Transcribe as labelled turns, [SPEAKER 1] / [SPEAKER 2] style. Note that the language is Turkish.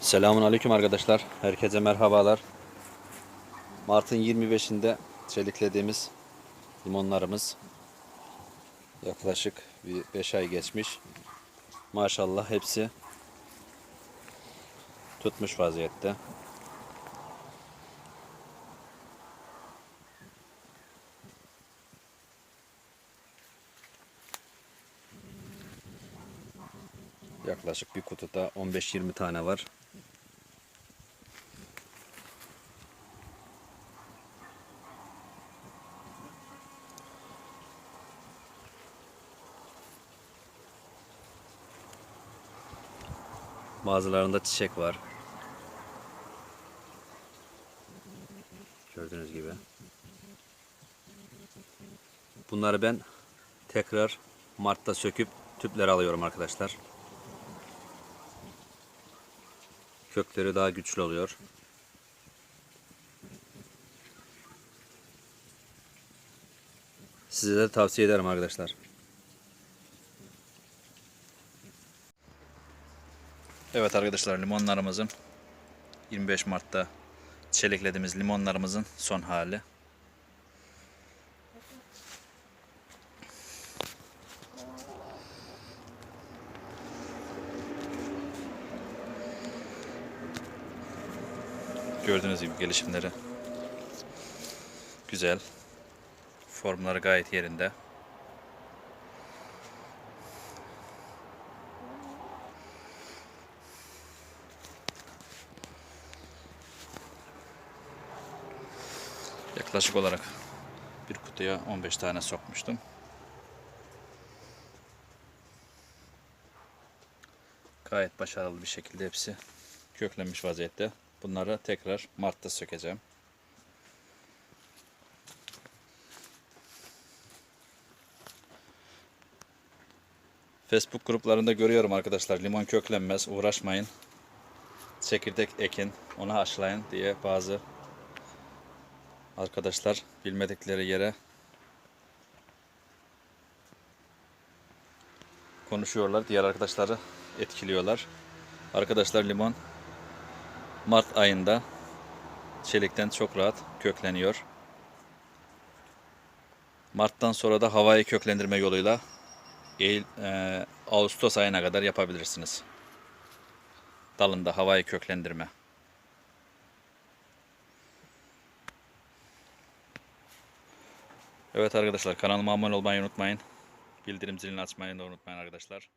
[SPEAKER 1] Selamun Aleyküm arkadaşlar. Herkese merhabalar. Mart'ın 25'inde çeliklediğimiz limonlarımız yaklaşık bir 5 ay geçmiş. Maşallah hepsi tutmuş vaziyette. Yaklaşık bir kutuda 15-20 tane var. Bazılarında çiçek var. Gördüğünüz gibi. Bunları ben tekrar Mart'ta söküp tüpleri alıyorum arkadaşlar. Kökleri daha güçlü oluyor. Size de tavsiye ederim arkadaşlar. Evet arkadaşlar limonlarımızın 25 Mart'ta çeleklediğimiz limonlarımızın son hali. Gördüğünüz gibi gelişimleri güzel. Formları gayet yerinde. Yaklaşık olarak bir kutuya 15 tane sokmuştum. Gayet başarılı bir şekilde hepsi köklenmiş vaziyette. Bunları tekrar Mart'ta sökeceğim. Facebook gruplarında görüyorum arkadaşlar limon köklenmez uğraşmayın. Çekirdek ekin onu haşlayın diye bazı arkadaşlar bilmedikleri yere konuşuyorlar. Diğer arkadaşları etkiliyorlar. Arkadaşlar limon Mart ayında çelikten çok rahat kökleniyor. Mart'tan sonra da havayı köklendirme yoluyla Eylül, e, Ağustos ayına kadar yapabilirsiniz. Dalında havayı köklendirme. Evet arkadaşlar kanalıma abone olmayı unutmayın. Bildirim zilini açmayı da unutmayın arkadaşlar.